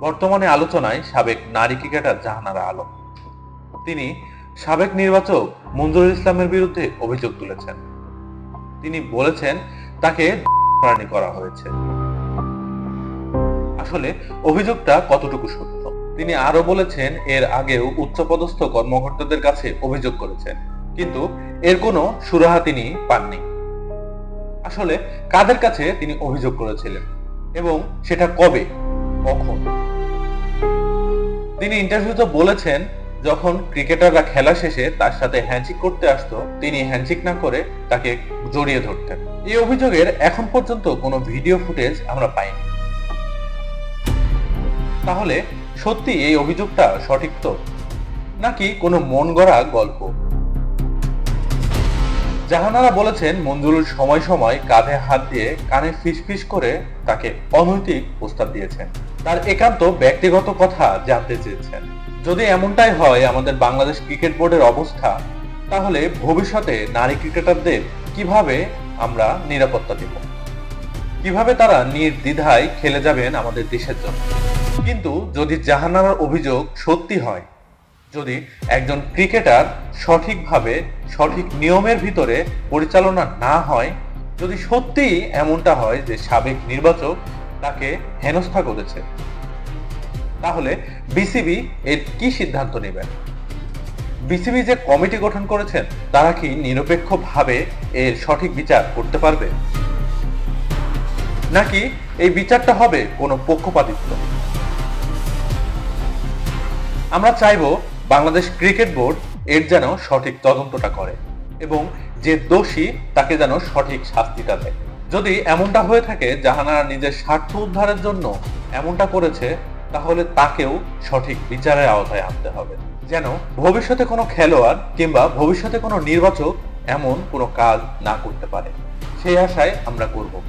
বর্তমানে আলোচনায় সাবেক নারী ক্রিকেটার জাহানারা আলম। তিনি সাবেক নির্বাচক মঞ্জুরুল ইসলামের বিরুদ্ধে অভিযোগ তুলেছেন। তিনি বলেছেন, তাকে করা হয়েছে। আসলে অভিযোগটা কতটুকু সত্য? তিনি আরও বলেছেন, এর আগেও উচ্চপদস্থ কর্মকর্তাদের কাছে অভিযোগ করেছেন, কিন্তু এর কোনো সুরাহা তিনি পাননি। আসলে কাদের কাছে তিনি অভিযোগ করেছিলেন এবং সেটা কবে? কখন? তিনি ইন্টারভিউতে বলেছেন, যখন ক্রিকেটাররা খেলা শেষে তার সাথে হ্যান্ডশেক করতে আসতো, তিনি হ্যান্ডশেক না করে তাকে জড়িয়ে ধরতেন। এই অভিযোগের এখন পর্যন্ত কোনো ভিডিও ফুটেজ আমরা পাইনি। তাহলে সত্যি এই অভিযোগটা সঠিক তো? নাকি কোনো মন গড়া গল্প? জাহানারা বলেছেন, মঞ্জুরুল সময় সময় কাঁধে হাত দিয়ে কানে ফিসফিস করে তাকে অনৈতিক প্রস্তাব দিয়েছেন। তার একান্ত ব্যক্তিগত কথা জানতে চেয়েছেন। যদি এমনটাই হয় আমাদের বাংলাদেশ ক্রিকেট বোর্ডের অবস্থা, তাহলে ভবিষ্যতে নারী ক্রিকেটারদের কীভাবে আমরা নিরাপত্তা দেব? কীভাবে তারা নির্দ্বিধায় খেলে যাবেন আমাদের দেশের জন্য? কিন্তু যদি জাহানারার অভিযোগ সত্যি হয়, যদি একজন ক্রিকেটার সঠিকভাবে সঠিক নিয়মের ভিতরে পরিচালনা না হয়, যদি সত্যিই এমনটা হয় যে সাবেক নির্বাচক তাকে হেনস্থা করেছে। তাহলে বিসিবি এর কি সিদ্ধান্ত নেবেন বিসিবি যে কমিটি গঠন করেছেন, তারা কি নিরপেক্ষভাবে এর সঠিক বিচার করতে পারবে? নাকি এই বিচারটা হবে কোনো পক্ষপাতিত্ব? আমরা চাইব বাংলাদেশ ক্রিকেট বোর্ড এর যেন সঠিক তদন্তটা করে এবং যে দোষী তাকে যেন সঠিক শাস্তিটা দেয়। যদি এমনটা হয়ে থাকে জাহানারা নিজের স্বার্থ উদ্ধারের জন্য এমনটা করেছে, তাহলে তাকেও সঠিক বিচারের আওতায় আনতে হবে। যেন ভবিষ্যতে কোনো খেলোয়াড় কিংবা ভবিষ্যতে কোনো নির্বাচক এমন কোনো কাজ না করতে পারে। সেই আশায় আমরা করব।